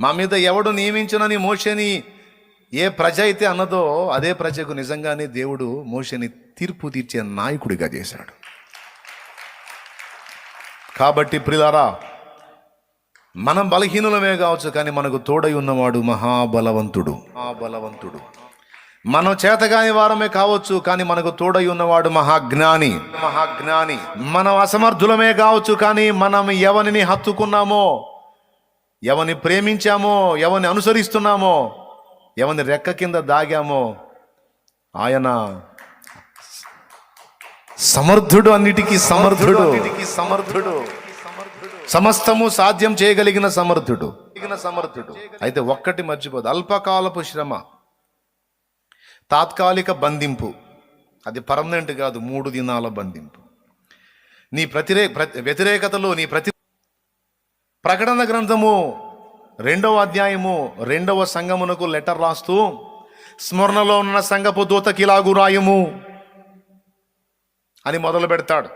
మా మీద ఎవడు నియమించునని మోషని ఏ ప్రజ అయితే అన్నదో అదే ప్రజకు నిజంగానే దేవుడు మోషని తీర్పు తీర్చే నాయకుడిగా చేశాడు. కాబట్టి ప్రిలారా మనం బలహీనులమే కావచ్చు కానీ మనకు తోడై ఉన్నవాడు మహాబలవంతుడు. మహాబలవంతుడు. మనం చేతగాని వారమే కావచ్చు కానీ మనకు తోడై ఉన్నవాడు మహాజ్ఞాని. మహాజ్ఞాని. మనం అసమర్థులమే కావచ్చు కానీ మనం ఎవరిని హత్తుకున్నామో ఎవరిని ప్రేమించామో ఎవరిని అనుసరిస్తున్నామో ఎవరిని రెక్క కింద దాగామో ఆయన సమర్థుడు అన్నిటికీ సమర్థుడు. సమర్థుడు సమస్తము సాధ్యం చేయగలిగిన సమర్థుడు సమర్థుడు. అయితే ఒక్కటి మర్చిపోదు. అల్పకాలపు శ్రమ తాత్కాలిక బంధింపు. అది పర్మనెంట్ కాదు మూడు దినాల బంధింపు. నీ ప్రతిరే ప్రతి- వ్యతిరేకతలో నీ ప్రతి ప్రకటన గ్రంథము రెండవ అధ్యాయము రెండవ సంఘమునకు లెటర్ రాస్తూ స్మరణలో ఉన్న సంఘపు దూతకి ఇలాగు రాయము అని మొదలు పెడతాడు.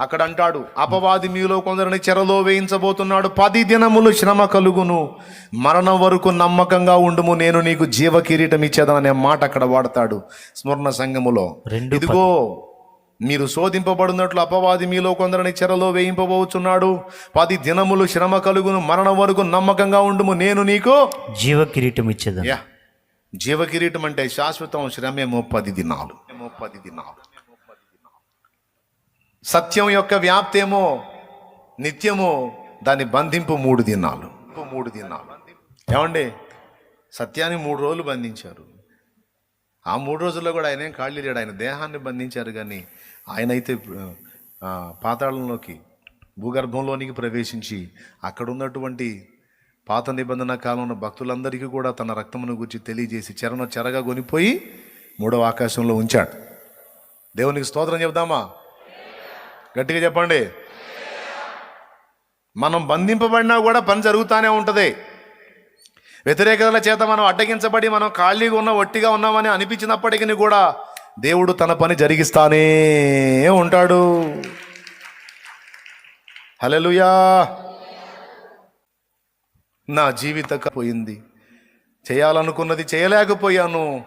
అక్కడ అంటాడు అపవాది మీలో కొందరిని చెరలో వేయించబోతున్నాడు. పది దినములు శ్రమ కలుగును. మరణం వరకు నమ్మకంగా ఉండుము. నేను నీకు జీవ కిరీటం ఇచ్చేదననే మాట అక్కడ వాడతాడు స్మరణ సంఘములో ఇదిగో మీరు శోధింపబడినట్లు అపవాది మీలో కొందరిని చెరలో వేయింపబోచున్నాడు. పది దినములు శ్రమ కలుగును మరణం వరకు నమ్మకంగా ఉండుము. నేను నీకు జీవ కిరీటం ఇచ్చేదా యా. జీవ కిరీటం అంటే శాశ్వతం శ్రమేమో పది దినాలు. ఏమో పది దినాలు. సత్యం యొక్క వ్యాప్తేమో నిత్యము దాని బంధింపు మూడు దినాలు. మూడు దినాలు. ఏమండి? సత్యాన్ని మూడు రోజులు బంధించారు. ఆ మూడు రోజుల్లో కూడా ఆయన ఏం ఖాళీ లేడు ఆయన దేహాన్ని బంధించారు కానీ ఆయన అయితే పాతాళంలోకి భూగర్భంలోనికి ప్రవేశించి అక్కడ ఉన్నటువంటి పాత నిబంధన కాలంలో భక్తులందరికీ కూడా తన రక్తమును గురించి తెలియజేసి చెరను చెరగా కొనిపోయి మూడవ ఆకాశంలో ఉంచాడు. దేవునికి స్తోత్రం చెప్దామా గట్టిగా చెప్పండి. మనం బంధింపబడినా కూడా పని జరుగుతూనే ఉంటుంది. వ్యతిరేకతల చేత మనం అడ్డగించబడి మనం ఖాళీగా ఉన్న ఒట్టిగా ఉన్నామని అనిపించినప్పటికీ కూడా దేవుడు తన పని జరిగిస్తానే ఉంటాడు. హలలుయా నా జీవిత పోయింది. చేయాలనుకున్నది చేయలేకపోయాను.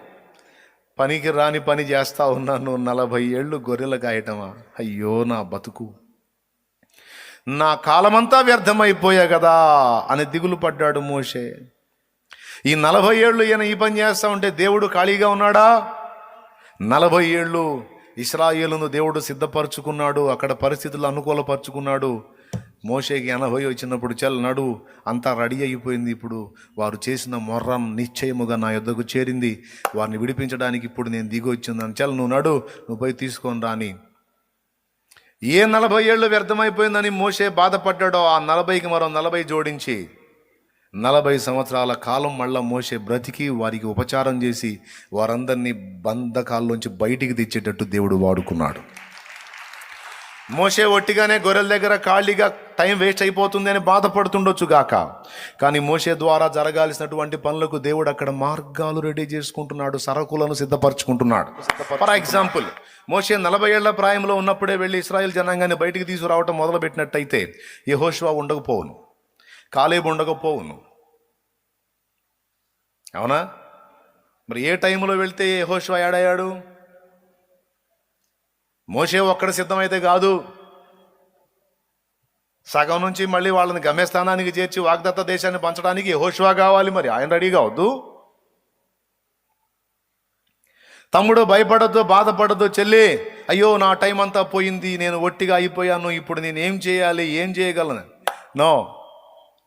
పనికి రాని పని చేస్తా ఉన్నాను. నలభై ఏళ్ళు గొర్రెలు కాయటమా అయ్యో నా బతుకు. నా కాలమంతా వ్యర్థమైపోయా కదా అని దిగులు పడ్డాడు మోషే. ఈ నలభై ఏళ్ళు ఈయన ఈ పని చేస్తా ఉంటే దేవుడు ఖాళీగా ఉన్నాడా? నలభై ఏళ్ళు ఇస్రాయేలును దేవుడు సిద్ధపరచుకున్నాడు అక్కడ పరిస్థితులు అనుకూలపరుచుకున్నాడు. మోషేకి ఎనభై వచ్చినప్పుడు చల్ నడు అంతా రెడీ అయిపోయింది ఇప్పుడు. వారు చేసిన మొర్రం నిశ్చయముగా నా యొద్దకు చేరింది. వారిని విడిపించడానికి ఇప్పుడు నేను దిగి వచ్చిందని చల్ నువ్వు నడు నువ్వు పోయి తీసుకొని రాని. ఏ నలభై ఏళ్ళు వ్యర్థమైపోయిందని మోషే బాధపడ్డాడో ఆ నలభైకి మరో నలభై జోడించి. నలభై సంవత్సరాల కాలం మళ్ళా మోసే బ్రతికి వారికి ఉపచారం చేసి వారందరినీ బంధకాల్లోంచి బయటికి తెచ్చేటట్టు దేవుడు వాడుకున్నాడు. మోసే ఒట్టిగానే గొర్రెల దగ్గర ఖాళీగా టైం వేస్ట్ అయిపోతుంది అని బాధపడుతుండొచ్చు గాక. కానీ మోసే ద్వారా జరగాల్సినటువంటి పనులకు దేవుడు అక్కడ మార్గాలు రెడీ చేసుకుంటున్నాడు సరకులను సిద్ధపరచుకుంటున్నాడు. ఫర్ ఎగ్జాంపుల్ మోసే నలభై ఏళ్ళ ప్రాయంలో ఉన్నప్పుడే వెళ్ళి ఇస్రాయల్ జనాంగాన్ని బయటికి తీసుకురావటం మొదలుపెట్టినట్టయితే యెహోషువ ఉండకపోవును. కాలేబు ఉండకపోవును. అవునా? మరి ఏ టైంలో వెళ్తే యెహోషువ ఏడయ్యాడు మోషే ఒక్కడ సిద్ధమైతే కాదు. సగం నుంచి మళ్ళీ వాళ్ళని గమ్యస్థానానికి చేర్చి వాగ్దత్త దేశాన్ని పంచడానికి యెహోషువ కావాలి మరి. ఆయన రెడీ కావద్దు. తమ్ముడు భయపడద్దు బాధపడద్దు చెల్లి. అయ్యో నా టైం అంతా పోయింది. నేను ఒట్టిగా అయిపోయాను. ఇప్పుడు నేను ఏం చేయాలి? ఏం చేయగలను? నో.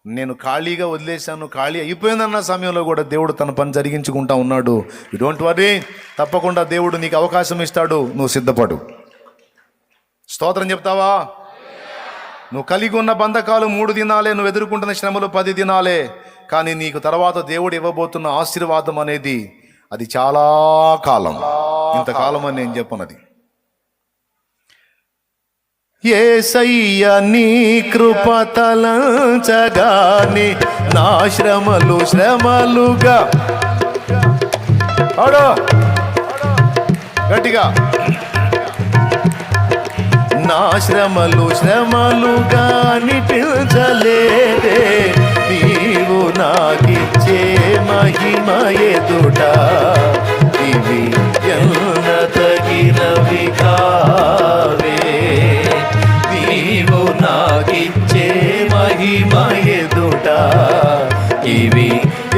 నేను ఖాళీగా వదిలేశాను ఖాళీ అయిపోయిందన్న సమయంలో కూడా దేవుడు తన పని జరిగించుకుంటా ఉన్నాడు. యు డోంట్ వరీ తప్పకుండా దేవుడు నీకు అవకాశం ఇస్తాడు. నువ్వు సిద్ధపడు. స్తోత్రం చెప్తావా? నువ్వు కలిగి ఉన్న బంధకాలు మూడు దినాలే నువ్వు ఎదుర్కొంటున్న శ్రమలు పది దినాలే. కానీ నీకు తర్వాత దేవుడు ఇవ్వబోతున్న ఆశీర్వాదం అనేది అది చాలా కాలం. ఇంతకాలం అని నేను చెప్పనది. ఏసయ్య నీ కృప తలంచగాని నా శ్రమలు శ్రమలుగా. ఆడో. గట్టిగా. నా శ్రమలు శ్రమలుగా నిటించలేదే నీవు నాకిచ్చే మహిమ ఎదుట. ఇవి ఎన్న తగినవి కావే నాకిచ్చే మహిమయదుట ఇవి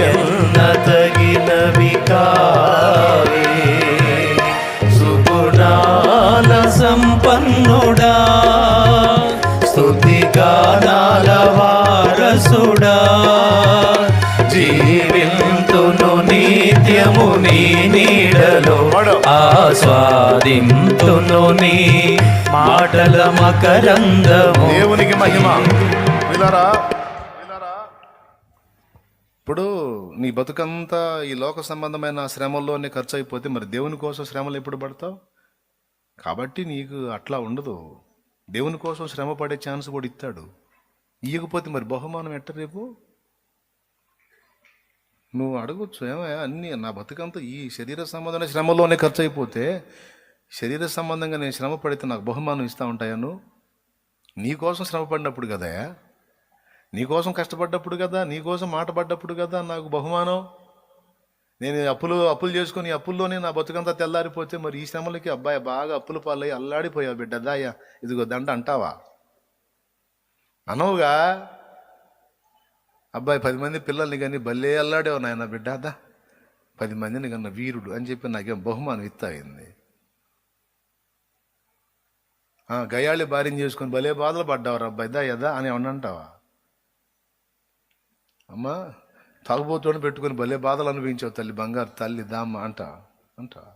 ఎన్న తగినవి కా నీ నీడలో ఆస్వాదింతును నీ మాటల మకరందము దేవునికి మహిమ. విలరా? ఇప్పుడు నీ బతుకంతా ఈ లోక సంబంధమైన శ్రమల్లోనే ఖర్చు అయిపోతే మరి దేవుని కోసం శ్రమలు ఎప్పుడు పడతావు? కాబట్టి నీకు అట్లా ఉండదు. దేవుని కోసం శ్రమ పడే ఛాన్స్ కూడా ఇస్తాడు. ఇయ్యకపోతే మరి బహుమానం ఎట్ట రేపు? నువ్వు అడగొచ్చు ఏమయ్యా? అన్ని నా బతుకంతా ఈ శరీర సంబంధమైన శ్రమలోనే ఖర్చు అయిపోతే శరీర సంబంధంగా నేను శ్రమ పడితే నాకు బహుమానం ఇస్తా ఉంటాయా నువ్వు? నీకోసం శ్రమ పడినప్పుడు కదా నీకోసం కష్టపడ్డప్పుడు కదా నీకోసం మాట పడ్డప్పుడు కదా నాకు బహుమానం? నేను అప్పులు అప్పులు చేసుకుని అప్పుల్లోనే నా బతుకంతా తెల్లారిపోతే మరి ఈ శ్రమలకి అబ్బాయి బాగా అప్పుల పాలయ్యి అల్లాడిపోయావు బిడ్డ. దాయ్యా ఇదిగో దండ అంటావా? అనవుగా అబ్బాయి పది మంది పిల్లల్ని కానీ భలే అల్లాడేవు నాయన బిడ్డ దా. పది మందిని కన్నా వీరుడు అని చెప్పి నాకేం బహుమానం ఇత్తాయింది. గయాళి భార్యం చేసుకొని భలే బాధలు పడ్డావు అబ్బాయి దా యదా అని ఏమన్నా అంటావా? అమ్మా తాగుబోతుని పెట్టుకొని భలే బాధలు అనుభవించావు తల్లి బంగారు తల్లి దామ్మ అంటా అంటావా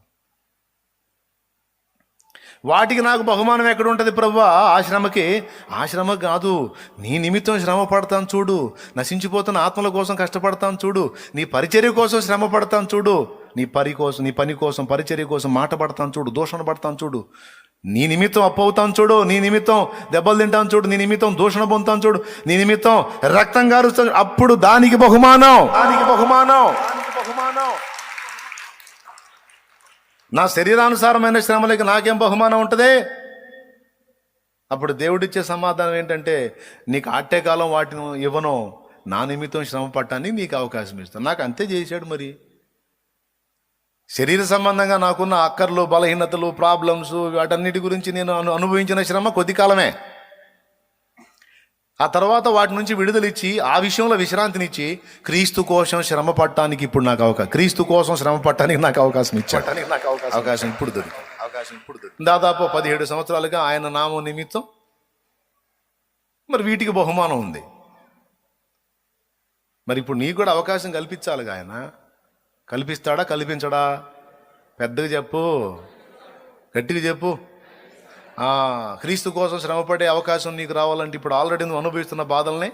వాటికి నాకు బహుమానం ఎక్కడ ఉంటుంది ప్రభు? ఆశ్రమకి. ఆశ్రమ కాదు నీ నిమిత్తం శ్రమ పడతాను చూడు. నశించిపోతున్న ఆత్మల కోసం కష్టపడతాను చూడు. నీ పరిచర్య కోసం శ్రమ పడతాను చూడు. నీ పని కోసం నీ పని కోసం పరిచర్య కోసం మాట పడతాను చూడు దూషణ పడతాను చూడు. నీ నిమిత్తం అప్పు అవుతాను చూడు. నీ నిమిత్తం దెబ్బలు తింటాను చూడు. నీ నిమిత్తం దూషణ పొందుతాను చూడు. నీ నిమిత్తం రక్తం గారుస్తాను అప్పుడు దానికి బహుమానం. దానికి బహుమానం. నా శరీరానుసారమైన శ్రమలకి నాకేం బహుమానం ఉంటుంది? అప్పుడు దేవుడిచ్చే సమాధానం ఏంటంటే నీకు ఆట్టే కాలం వాటిని ఇవ్వను నా నిమిత్తం శ్రమ పట్టడానికి నీకు అవకాశం ఇస్తాను. నాకు అంతే చేశాడు మరి. శరీర సంబంధంగా నాకున్న అక్కర్లు బలహీనతలు ప్రాబ్లమ్స్ వాటన్నిటి గురించి నేను అను అనుభవించిన శ్రమ కొద్ది కాలమే. ఆ తర్వాత వాటి నుంచి విడుదలిచ్చి ఆ విషయంలో విశ్రాంతినిచ్చి క్రీస్తు కోసం శ్రమ పట్టడానికి ఇప్పుడు నాకు అవకాశం క్రీస్తు కోసం శ్రమ పట్టడానికి నాకు అవకాశం ఇచ్చాడు. నాకు అవకాశం ఇప్పుడు దొరికి అవకాశం ఇప్పుడు దొరికి దాదాపు పదిహేడు సంవత్సరాలుగా ఆయన నామం నిమిత్తం మరి వీటికి బహుమానం ఉంది. మరి ఇప్పుడు నీకు కూడా అవకాశం కల్పించాలిగా ఆయన కల్పిస్తాడా? కల్పించడా? పెద్దగా చెప్పు. గట్టిగా చెప్పు. క్రీస్తు కోసం శ్రమపడే అవకాశం నీకు రావాలంటే ఇప్పుడు ఆల్రెడీ నువ్వు అనుభవిస్తున్న బాధల్ని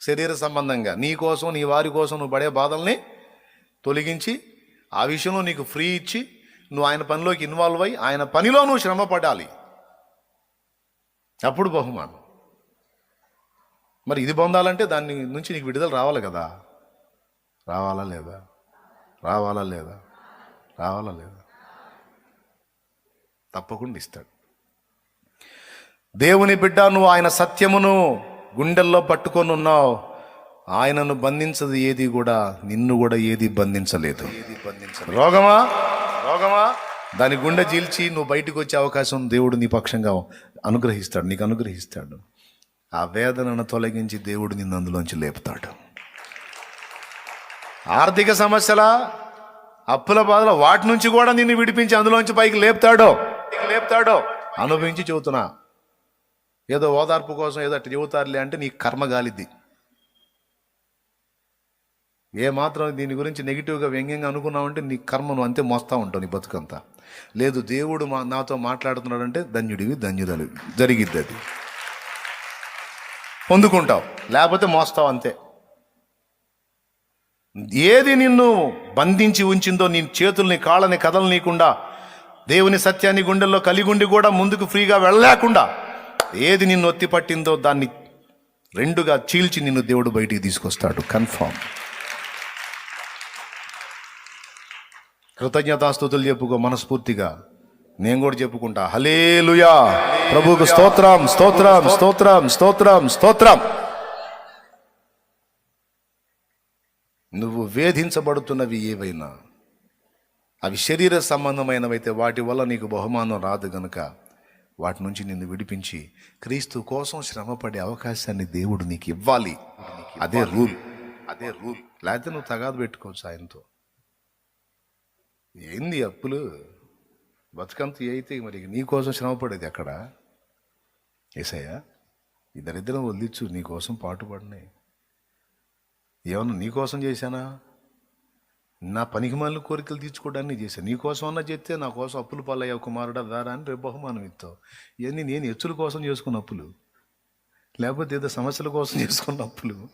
శరీర సంబంధంగా నీ కోసం నీ వారి కోసం నువ్వు పడే బాధల్ని తొలగించి ఆ విషయంలో నీకు ఫ్రీ ఇచ్చి నువ్వు ఆయన పనిలోకి ఇన్వాల్వ్ అయ్యి ఆయన పనిలో నువ్వు శ్రమ పడాలి అప్పుడు బహుమానం. మరి ఇది పొందాలంటే దాని నుంచి నీకు విడుదల రావాలి కదా. రావాలా లేదా? రావాలా లేదా? రావాలా లేదా? తప్పకుండా ఇస్తాడు. దేవుని బిడ్డ నువ్వు ఆయన సత్యమును గుండెల్లో పట్టుకొని ఉన్నావు. ఆయనను బంధించదు ఏది కూడా నిన్ను కూడా ఏది బంధించలేదు. రోగమా? రోగమా? దాని గుండె చీల్చి నువ్వు బయటకు వచ్చే అవకాశం దేవుడు నీ పక్షంగా అనుగ్రహిస్తాడు నీకు అనుగ్రహిస్తాడు. ఆ వేదనను తొలగించి దేవుడు నిన్ను అందులోంచి లేపుతాడు. ఆర్థిక సమస్యల అప్పుల బాధల వాటి నుంచి కూడా నిన్ను విడిపించి అందులోంచి పైకి లేపుతాడో. లేపుతాడో. అనుభవించి చెబుతున్నా ఏదో ఓదార్పు కోసం ఏదో అట్టు చెబుతారులే అంటే నీ కర్మ గాలిద్ది. ఏ మాత్రం దీని గురించి నెగిటివ్గా వ్యంగ్యంగా అనుకున్నావంటే నీ కర్మను అంతే మోస్తా ఉంటావు నీ బతుకంతా. లేదు దేవుడు మా నాతో మాట్లాడుతున్నాడంటే ధన్యుడివి ధన్యుదలు జరిగిద్ది అది. పొందుకుంటావు. లేకపోతే మోస్తావు అంతే. ఏది నిన్ను బంధించి ఉంచిందో నీ చేతుల్ని కాళ్ళని కదలనీయకుండా దేవుని సత్యాన్ని గుండెల్లో కలిగుండి కూడా ముందుకు ఫ్రీగా వెళ్ళలేకుండా ఏది నిన్ను ఒత్తి పట్టిందో దాన్ని రెండుగా చీల్చి నిన్ను దేవుడు బయటికి తీసుకొస్తాడు. కన్ఫామ్. కృతజ్ఞతాస్తుతులు చెప్పుకో మనస్ఫూర్తిగా. నేను కూడా చెప్పుకుంటా. హలేలుయా ప్రభుకు స్తోత్రం స్తోత్రం స్తోత్రం స్తోత్రం స్తోత్రం. నువ్వు వేధించబడుతున్నవి ఏవైనా అవి శరీర సంబంధమైనవైతే వాటి వల్ల నీకు బహుమానం రాదు గనుక వాటి నుంచి నిన్ను విడిపించి క్రీస్తు కోసం శ్రమపడే అవకాశాన్ని దేవుడు నీకు ఇవ్వాలి. అదే రూల్. అదే రూల్. లేకపోతే నువ్వు తగాదు పెట్టుకోవచ్చు ఆయనతో ఏంది అప్పులు? బతుకంత అయితే మరి నీ కోసం శ్రమపడేది ఎక్కడ? ఏసయ్యా ఈ దరిద్రం వదిలిచ్చు నీకోసం పాటుపడినాయి. ఏమన్నా నీ కోసం చేశానా? నా పనికిమాలిన కోరికలు తీర్చుకోవడానికి చేశాను. నీ కోసం అన్నా చెప్తే నా కోసం అప్పులు పాలయ్యావు కుమారుడా దారా అని రేపు బహుమానం ఇస్తావు. ఇవన్నీ నేను ఎచ్చుల కోసం చేసుకున్న అప్పులు. లేకపోతే ఏదో సమస్యల కోసం చేసుకున్న అప్పులు.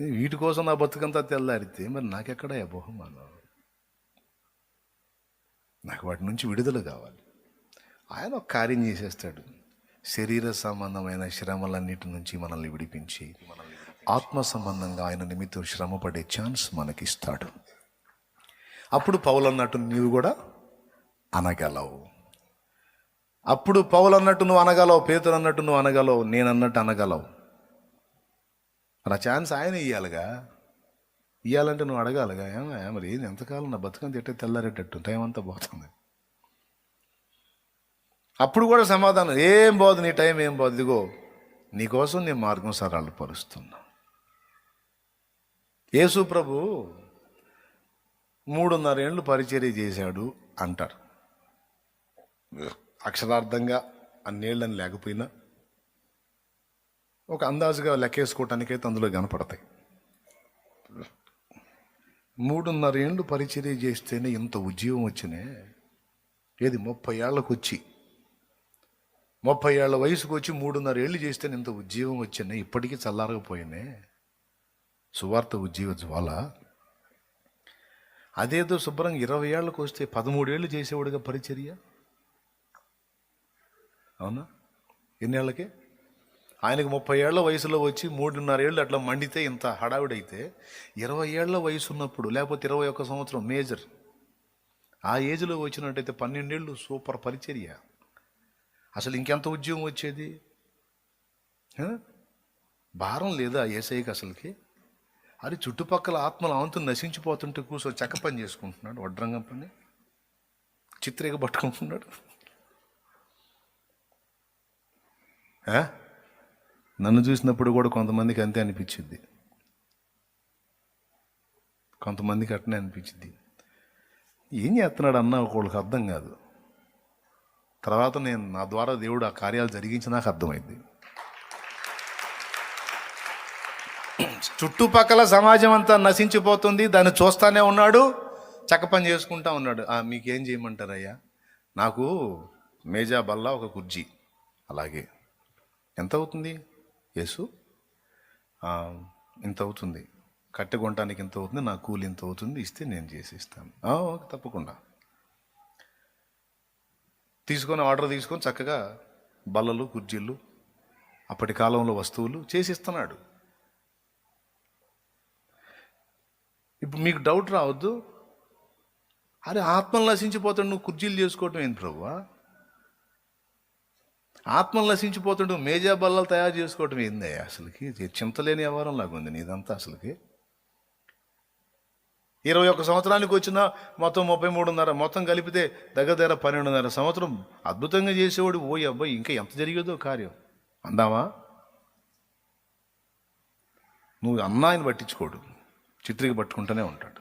వీటి కోసం నా బతుకంతా తెల్లారితే మరి నాకెక్కడ బహుమానం? నాకు వాటి నుంచి విడుదల కావాలి. ఆయన ఒక కార్యం చేసేస్తాడు. శరీర సంబంధమైన శ్రమలన్నిటి నుంచి మనల్ని విడిపించి ఆత్మ సంబంధంగా ఆయన నిమిత్తం శ్రమపడే ఛాన్స్ మనకిస్తాడు. అప్పుడు పౌలు అన్నట్టు నీవు కూడా అనగలవు. అప్పుడు పౌలు అన్నట్టు నువ్వు అనగలవు పేతురు అన్నట్టు నువ్వు అనగలవు నేను అన్నట్టు అనగలవు. మరి ఆ ఛాన్స్ ఆయన ఇయ్యాలిగా? ఇవ్వాలంటే నువ్వు అడగాలిగా? ఏమయ్యా మరి ఏంది ఎంతకాలం నా బతుకని తిట్టే తెల్లారేటట్టు? టైం అంతా పోతుంది. అప్పుడు కూడా సమాధానం ఏం పోదు నీ టైం ఏం పోదు ఇదిగో నీకోసం నేను మార్గం సరళ పరుస్తున్నా యేసు ప్రభు మూడున్నర ఏళ్ళు పరిచర్య చేశాడు అంటారు. అక్షరార్థంగా అన్నేళ్ళని లేకపోయినా ఒక అందాజుగా లెక్కేసుకోవటానికైతే అందులో కనపడతాయి. మూడున్నర ఏళ్ళు పరిచర్య చేస్తేనే ఇంత ఉద్యోగం వచ్చినే? ఏది ముప్పై ఏళ్ళకు వచ్చి ముప్పై ఏళ్ళ వయసుకు వచ్చి మూడున్నర ఏళ్ళు చేస్తేనే ఇంత ఉద్యోగం వచ్చినే? ఇప్పటికీ చల్లారకపోయినే? సువార్త ఉద్యోగ జ్వాల? అదేదో శుభ్రంగా ఇరవై ఏళ్ళకు వస్తే పదమూడేళ్ళు చేసేవాడుగా పరిచర్య? అవునా? ఎన్నేళ్ళకి? ఆయనకు ముప్పై ఏళ్ళ వయసులో వచ్చి మూడున్నర ఏళ్ళు అట్లా మండితే ఇంత హడావిడైతే ఇరవై ఏళ్ళ వయసు ఉన్నప్పుడు లేకపోతే ఇరవై ఒక్క సంవత్సరం మేజర్ ఆ ఏజ్లో వచ్చినట్టయితే పన్నెండేళ్ళు సూపర్ పరిచర్య. అసలు ఇంకెంత ఉద్యోగం వచ్చేది? భారం లేదా ఏసఐకి అసలుకి? అది చుట్టుపక్కల ఆత్మలు అవంతు నశించిపోతుంటే కూర్చొని చెక్క పని చేసుకుంటున్నాడు వడ్రంగం పని. చిత్రిక పట్టుకుంటున్నాడు. నన్ను చూసినప్పుడు కూడా కొంతమందికి అంతే అనిపించింది కొంతమందికి అట్నే అనిపించింది ఏం చేస్తున్నాడు అన్న ఒకళ్ళకి అర్థం కాదు. తర్వాత నేను నా ద్వారా దేవుడు ఆ కార్యాలు జరిగించి నాకు అర్థమైంది చుట్టుపక్కల సమాజం అంతా నశించిపోతుంది దాన్ని చూస్తానే ఉన్నాడు చక్క పని చేసుకుంటా ఉన్నాడు. మీకేం చేయమంటారయ్యా? నాకు మేజా బల్ల ఒక కుర్జీ. అలాగే. ఎంత అవుతుంది? యేసు? ఇంత అవుతుంది. కట్టె ఇంత అవుతుంది? నా కూలి ఇంత అవుతుంది? ఇస్తే నేను చేసి ఇస్తాను తప్పకుండా. తీసుకొని ఆర్డర్ తీసుకొని చక్కగా బల్లలు కుర్జీలు అప్పటి కాలంలో వస్తువులు చేసి ఇస్తున్నాడు ఇప్పుడు మీకు డౌట్ రావద్దు. అరే ఆత్మలు నశించిపోతాడు నువ్వు కుర్జీలు చేసుకోవటం ఏంటి ప్రభువా ఆత్మలు నశించిపోతుండు మేజా బల్లలు తయారు చేసుకోవటం ఏంది అసలుకి? ఇది చింతలేని వ్యవహారం లాగా ఉంది నీదంతా అసలుకి. ఇరవై ఒక్క సంవత్సరానికి వచ్చిన మొత్తం ముప్పై మూడున్నర మొత్తం కలిపితే దగ్గర దగ్గర పన్నెండున్నర సంవత్సరం అద్భుతంగా చేసేవాడు ఓ అబ్బాయి ఇంకా ఎంత జరిగేదో కార్యం. అందామా? నువ్వు అన్నాయని పట్టించుకోడు. చిత్రికి పట్టుకుంటూనే ఉంటాడు.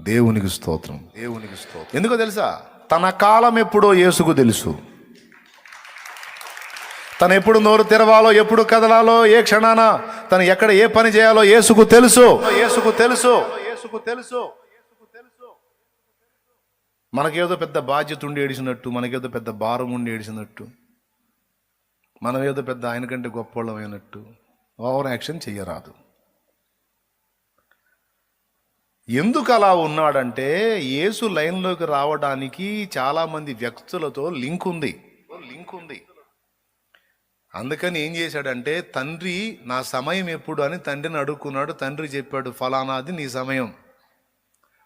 దేవునికి స్తోత్రం. దేవునికి స్తోత్రం. ఎందుకో తెలుసా? తన కాలం ఎప్పుడో యేసుకు తెలుసు. తను ఎప్పుడు నోరు తెరవాలో ఎప్పుడు కదలాలో ఏ క్షణాన తను ఎక్కడ ఏ పని చేయాలో యేసుకు తెలుసు. యేసుకు తెలుసు. యేసుకు తెలుసు. మనకేదో పెద్ద బాధ్యత ఉండి ఏడిచినట్టు మనకేదో పెద్ద భారం ఉండి ఏడిచినట్టు మనం ఏదో పెద్ద ఆయన కంటే గొప్పవాళ్ళం అయినట్టు ఓవర్ యాక్షన్ చెయ్యరాదు. ఎందుకు అలా ఉన్నాడంటే యేసు లైన్లోకి రావడానికి చాలామంది వ్యక్తులతో లింక్ ఉంది. లింక్ ఉంది. అందుకని ఏం చేశాడంటే తండ్రి నా సమయం ఎప్పుడు? అని తండ్రిని అడుక్కున్నాడు తండ్రి చెప్పాడు ఫలానాది నీ సమయం.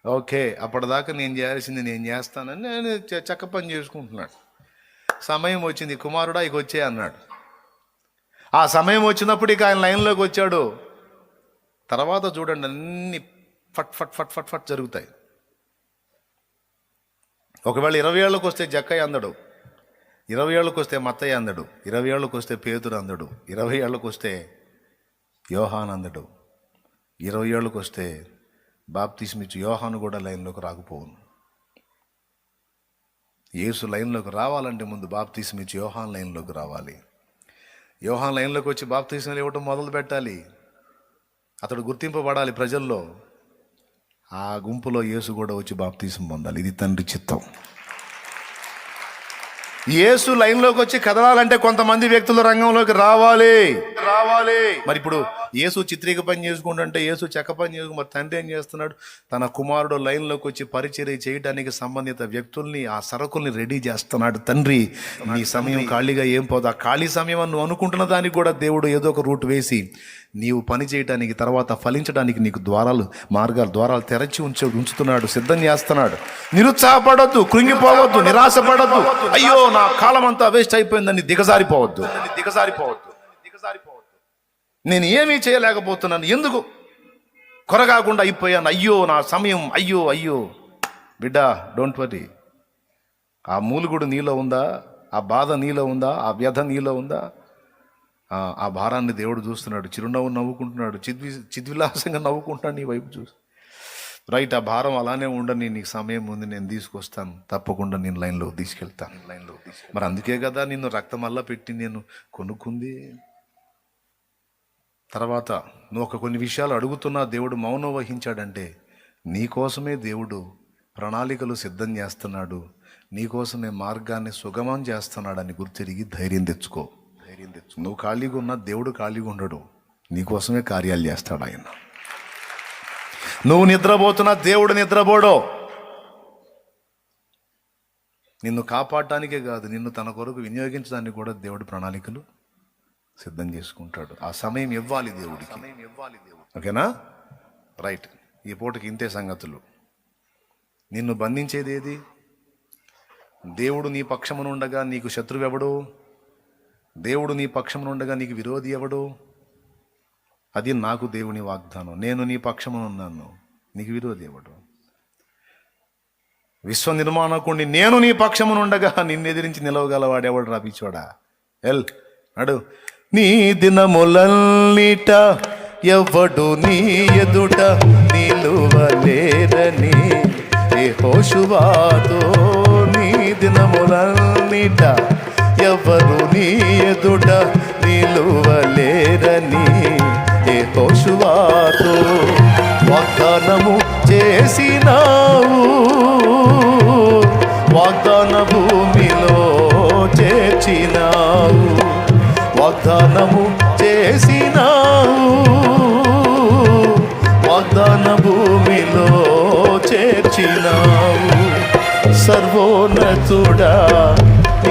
ఓకే అప్పటిదాకా నేను చేయాల్సింది నేను చేస్తానని నేను చ- చక్క పని చేసుకుంటున్నాడు. సమయం వచ్చింది కుమారుడా ఇక వచ్చే అన్నాడు. ఆ సమయం వచ్చినప్పుడు ఇక ఆయన లైన్లోకి వచ్చాడు. తర్వాత చూడండి అన్ని ఫట్ ఫట్ ఫట్ ఫట్ ఫట్ జరుగుతాయి. ఒకవేళ ఇరవై ఏళ్ళకి వస్తే జక్కయ్య అందడు ఇరవై ఏళ్ళకి వస్తే మత్తయ్య అందడు ఇరవై ఏళ్ళకి వస్తే పేతురు అందడు ఇరవై ఏళ్ళకి వస్తే యోహాన్ అందడు ఇరవై ఏళ్ళకి వస్తే బాప్తీస్మిచ్చు యోహాను కూడా లైన్లోకి రాకపోవును. యేసు లైన్లోకి రావాలంటే ముందు బాప్తీస్మిచ్చి యోహాన్ లైన్లోకి రావాలి. యోహాన్ లైన్లోకి వచ్చి బాప్తీసం ఇవ్వటం మొదలు పెట్టాలి అతడు గుర్తింపబడాలి ప్రజల్లో. ఆ గుంపులో యేసు కూడా వచ్చి బాప్తీసం పొందాలి. ఇది తండ్రి చిత్తం. యేసు లైన్లోకి వచ్చి కదలాలంటే కొంతమంది వ్యక్తులు రంగంలోకి రావాలి. రావాలి. మరి ఇప్పుడు యేసు చిత్రిక పని చేసుకుంటుంటే యేసు చెక్క పని చేసుకు మరి తండ్రి ఏం చేస్తున్నాడు? తన కుమారుడు లైన్లోకి వచ్చి పరిచర్య చేయడానికి సంబంధిత వ్యక్తుల్ని ఆ సరుకుల్ని రెడీ చేస్తున్నాడు తండ్రి. నీ సమయం ఖాళీగా ఏం పోదు. ఆ ఖాళీ సమయం నువ్వు అనుకుంటున్న దానికి కూడా దేవుడు ఏదో ఒక రూట్ వేసి నీవు పని చేయడానికి తర్వాత ఫలించడానికి నీకు ద్వారాలు మార్గాలు ద్వారాలు తెరచి ఉంచ ఉంచుతున్నాడు సిద్ధం చేస్తున్నాడు. నిరుత్సాహపడద్దు కృంగిపోవద్దు నిరాశపడద్దు. అయ్యో నా కాలం అంతా వేస్ట్ అయిపోయిందని దిగజారిపోవద్దు. దిగజారిపోవద్దు. దిగజారిపోవద్దు. నేను ఏమీ చేయలేకపోతున్నాను. ఎందుకు? కొరగాకుండా అయిపోయాను. అయ్యో నా సమయం అయ్యో అయ్యో. బిడ్డ డోంట్ వరీ ఆ మూలుగుడు నీలో ఉందా? ఆ బాధ నీలో ఉందా? ఆ వ్యధ నీలో ఉందా? ఆ భారాన్ని దేవుడు చూస్తున్నాడు. చిరునవ్వు నవ్వుకుంటున్నాడు. చిద్వి చిద్విలాసంగా నవ్వుకుంటున్నాడు నీ వైపు చూసి. రైట్ ఆ భారం అలానే ఉండని నీకు సమయం ఉంది నేను తీసుకొస్తాను. తప్పకుండా నేను లైన్లో తీసుకెళ్తాను. లైన్లో మరి అందుకే కదా నిన్ను రక్తమల్లా పెట్టి నేను కొనుక్కుంది. తర్వాత నువ్వు ఒక కొన్ని విషయాలు అడుగుతున్నా దేవుడు మౌనం వహించాడంటే నీకోసమే దేవుడు ప్రణాళికలు సిద్ధం చేస్తున్నాడు. నీకోసమే మార్గాన్ని సుగమం చేస్తున్నాడని గుర్తిరిగి ధైర్యం తెచ్చుకో. ధైర్యం తెచ్చు నువ్వు ఖాళీగా ఉన్నా దేవుడు ఖాళీగా ఉండడు. నీకోసమే కార్యాలు చేస్తాడు ఆయన. నువ్వు నిద్రపోతున్నా దేవుడు నిద్రపోడు. నిన్ను కాపాడటానికే కాదు నిన్ను తన కొరకు వినియోగించడానికి కూడా దేవుడు ప్రణాళికలు సిద్ధం చేసుకుంటాడు. ఆ సమయం ఇవ్వాలి దేవుడికి. ఇవ్వాలి దేవుడు ఓకేనా? రైట్. ఈ పూటకి ఇంతే సంగతులు. నిన్ను బంధించేది ఏది? దేవుడు నీ పక్షమునుండగా నీకు శత్రువు ఎవడు దేవుడు నీ పక్షమునుండగా నీకు విరోధి ఎవడు? అది నాకు దేవుని వాగ్దానం. నేను నీ పక్షమునున్నాను నీకు విరోధి ఎవడు? విశ్వ నిర్మాణకుండి నేను నీ పక్షమునుండగా నిన్నెదిరించి నిలవగలవాడెవడు రాపిచ్చోడా ఎల్ నడు. నీ దినములన్నిట ఎవడు నీ ఎదుట నిలువలేరని ఏ హోషువాతో నీ దినములన్నిట ఎవరు నీ ఎదుట నిలువలేరని ఏ హోషువాతో వాగ్దానము చేసినావు. వాగ్దాన భూమిలో చేర్చినావు. వాగ్దానము చేసినావు. వాగ్దాన భూమిలో చేర్చినావు. సర్వోన్నతుడా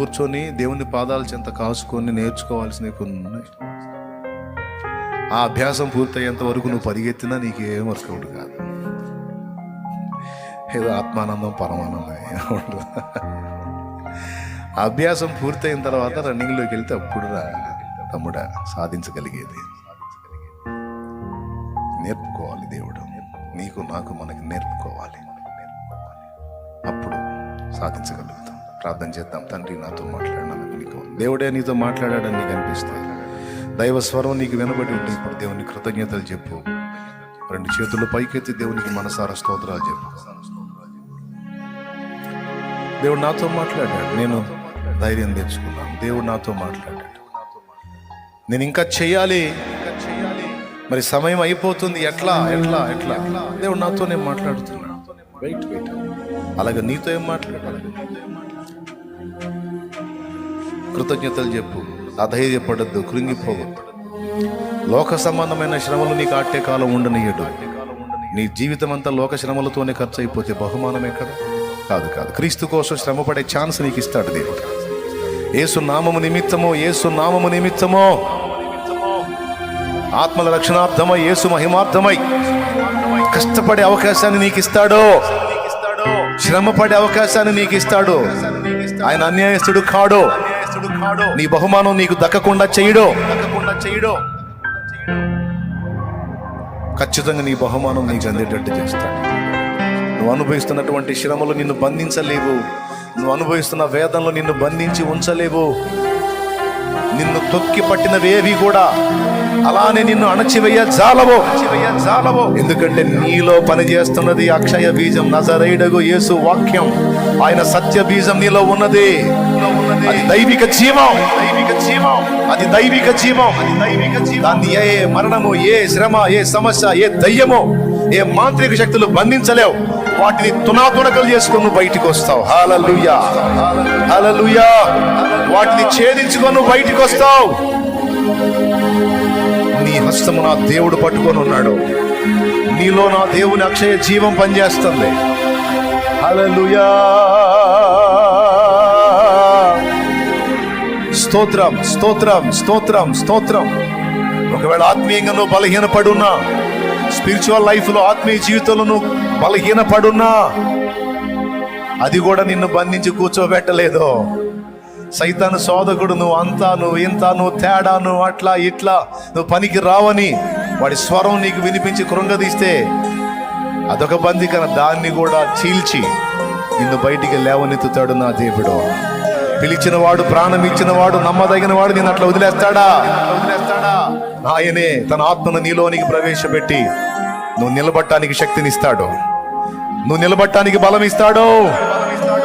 కూర్చొని దేవుని పాదాల చెంత కాసుకొని నేర్చుకోవాల్సినవి కొన్ని ఉన్నాయి. ఆ అభ్యాసం పూర్తయ్యేంత వరకు నువ్వు పరిగెత్తినా నీకు ఏం వర్కౌట్ కాదు. ఏదో ఆత్మానందం పరమానందం అభ్యాసం పూర్తయిన తర్వాత రన్నింగ్లోకి వెళ్తే అప్పుడు రా తమ్ముడా సాధించగలిగేది. నేర్పుకోవాలి దేవుడు. నీకు నాకు మనకి నేర్పుకోవాలి. అప్పుడు సాధించగలుగుతాం. ప్రార్థన చేద్దాం. తండ్రి నాతో మాట్లాడినందుకు నీకు దేవుడే నీతో మాట్లాడాడని నీకు అనిపిస్తుంది. దైవ స్వరం నీకు వినబడి ఉంటే ఇప్పుడు దేవుని కృతజ్ఞతలు చెప్పు. రెండు చేతులు పైకెత్తి దేవునికి మనసార స్తోత్రాలు చెప్పు. దేవుడు నాతో మాట్లాడాడు. నేను ధైర్యం తెచ్చుకున్నాను. దేవుడు నాతో మాట్లాడాడు. నేను ఇంకా చెయ్యాలి మరి సమయం అయిపోతుంది. ఎట్లా? ఎట్లా? ఎట్లా? దేవుడు నాతోనే మాట్లాడుతున్నాడు. వెయిట్ వెయిట్ అలాగే నీతో ఏం మాట్లాడాలి? కృతజ్ఞతలు చెప్పు. అధైర్యపడద్దు కృంగిపోవద్దు లోక సంబంధమైన శ్రమలు నీకు ఆట్టే కాలం ఉండనీయడు నీ జీవితం అంతా లోక శ్రమలతోనే ఖర్చు అయిపోతే బహుమానం ఎక్కడ కాదు కాదు. క్రీస్తు కోసం శ్రమపడే ఛాన్స్ నీకు ఇస్తాడు దేవుడు. ఏసు నామము నిమిత్తమో ఏసు నామము నిమిత్తమో. ఆత్మల రక్షణార్థమై ఏసు మహిమార్థమై కష్టపడే అవకాశాన్ని నీకు ఇస్తాడు. శ్రమపడే అవకాశాన్ని నీకు ఇస్తాడు. ఆయన అన్యాయస్తుడు కాడు. నీ బహుమానం నీకు దక్కకుండా చేయడు? చేయడు? ఖచ్చితంగా నీ బహుమానం నీకు అందేటట్టు చేస్తాడు నువ్వు అనుభవిస్తున్నటువంటి శ్రమలు నిన్ను బంధించలేవు. నువ్వు అనుభవిస్తున్న వేదనలు నిన్ను బంధించి ఉంచలేవు. నిన్ను తొక్కి పట్టినవేవి కూడా అలానే నిన్ను అణచివేయ జాలవో. జాలవో. ఎందుకంటే నీలో పనిచేస్తున్నది అక్షయ బీజం నజరైడగు యేసు వాక్యం. ఆయన సత్య బీజం నీలో ఉన్నది. అది దైవిక జీవం. దైవిక జీవం. అది దైవిక జీవం. అది దైవిక జీవం. దాన్ని ఏ మరణము ఏ శ్రమ ఏ సమస్య ఏ దయ్యమో ఏ మాంత్రిక శక్తులు బంధించలేవు. వాటిని తునాతునకలు చేసుకొని బయటికి వస్తావు. హాలలుయా హాలలుయా వాటిని ఛేదించుకొని బయటికి వస్తావు. నీ హస్తము నా దేవుడు పట్టుకొని ఉన్నాడు. నీలో నా దేవుని అక్షయ జీవం పనిచేస్తుంది. హలలుయా స్తోత్రం స్తోత్రం స్తోత్రం స్తోత్రం. ఒకవేళ ఆత్మీయంగా నువ్వు బలహీనపడున్నా స్పిరిచువల్ లైఫ్లో ఆత్మీయ జీవితంలో నువ్వు బలహీనపడున్నా అది కూడా నిన్ను బంధించి కూర్చోబెట్టలేదు. సైతాను సోదకుడు నువ్వు అంతా నువ్వు ఇంత నువ్వు తేడా నువ్వు అట్లా ఇట్లా నువ్వు పనికి రావని వాడి స్వరం నీకు వినిపించి కృంగదీస్తే అదొక బందికన దాన్ని కూడా చీల్చి నిన్ను బయటికి లేవనెత్తుతాడు నా దేవుడు. పిలిచిన వాడు ప్రాణం ఇచ్చిన వాడు నమ్మదగిన వాడు నేను అట్లా వదిలేస్తాడా? వదిలేస్తాడా ఆయనే తన ఆత్మను నీలోనికి ప్రవేశపెట్టి నువ్వు నిలబట్టడానికి శక్తినిస్తాడు. నువ్వు నిలబట్టడానికి బలం ఇస్తాడు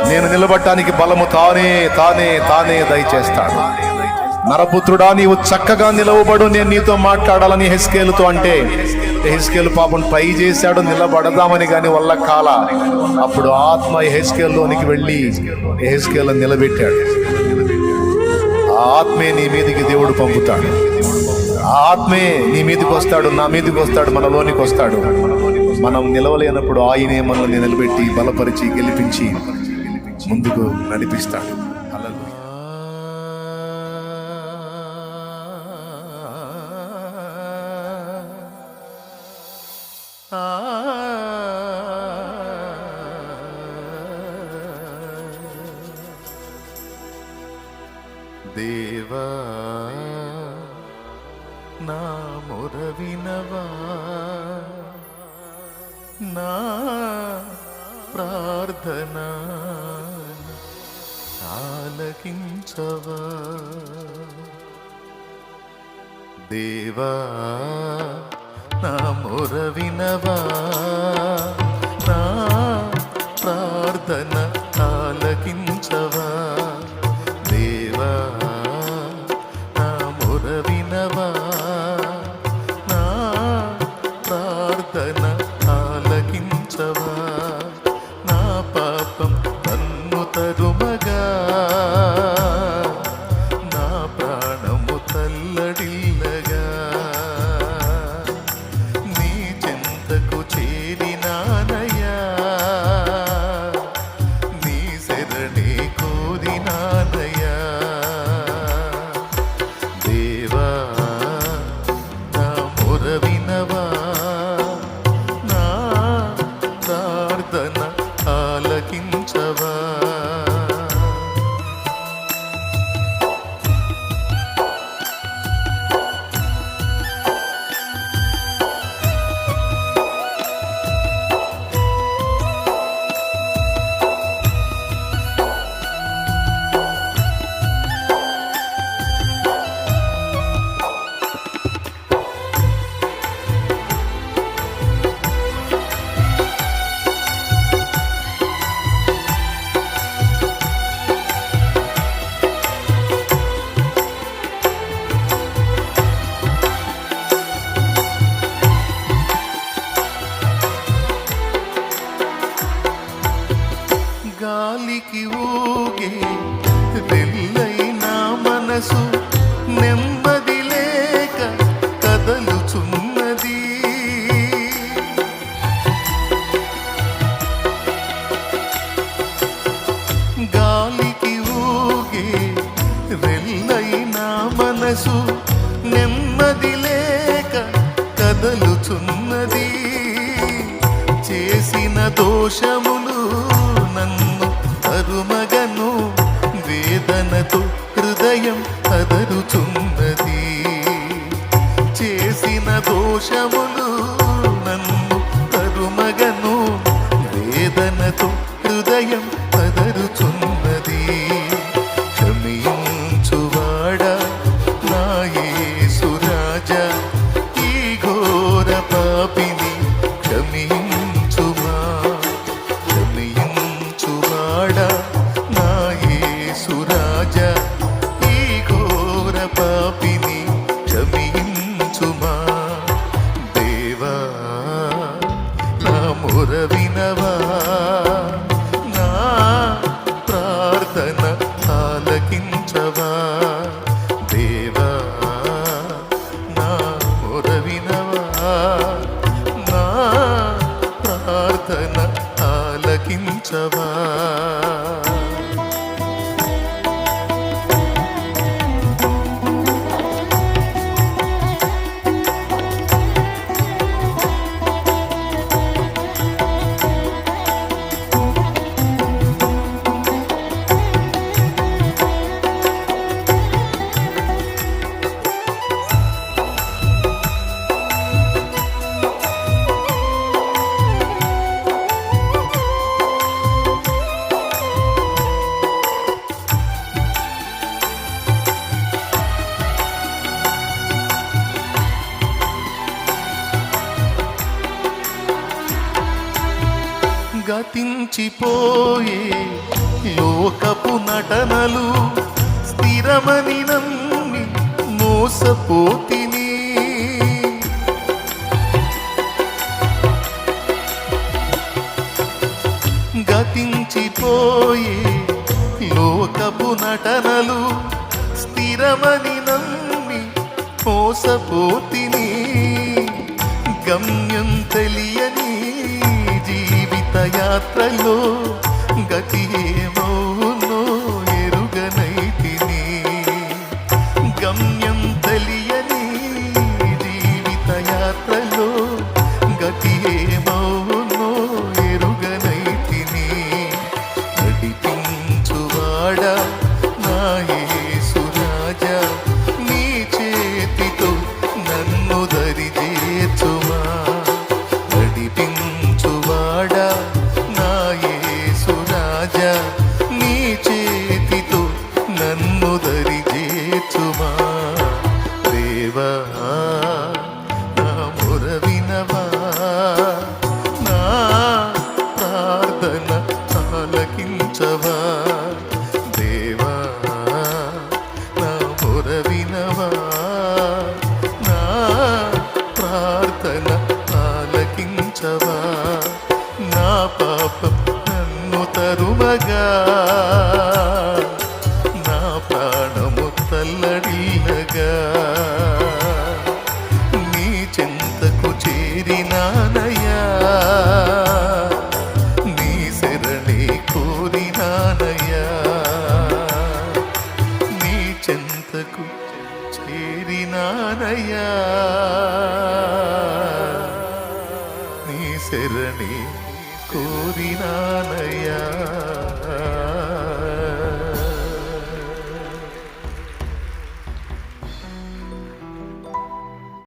నేను నిలబట్టడానికి బలము తానే తానే తానే దయచేస్తాడు నరపుత్రుడా నీవు చక్కగా నిలవబడు. నేను నీతో మాట్లాడాలని హెస్కేలుతో అంటే హెస్కేలు పాపం ట్రై చేశాడు నిలబడదామని కానీ వల్ల కాల. అప్పుడు ఆత్మ హెస్కేల్లోనికి వెళ్ళి హెస్కేల్ నిలబెట్టాడు. ఆ ఆత్మే నీ మీదికి దేవుడు పంపుతాడు. ఆ ఆత్మే నీ మీదకి వస్తాడు నా మీదకి వస్తాడు మనలోనికి వస్తాడు. మనం నిలవలేనప్పుడు ఆయనే మనల్ని నిలబెట్టి బలపరిచి గెలిపించి ముందుకు నడిపిస్తాడు. దేవా నా మురవినవా? నా ప్రార్థన? ఆలకించవా దేవా నా మొర వినవా? തൊട്ടു ഹൃദയം లోకపు నటనలు స్థిరమని నమ్మి మోసపోతిని. గమ్యం తెలియని జీవిత యాత్రలో గతి ఏమో?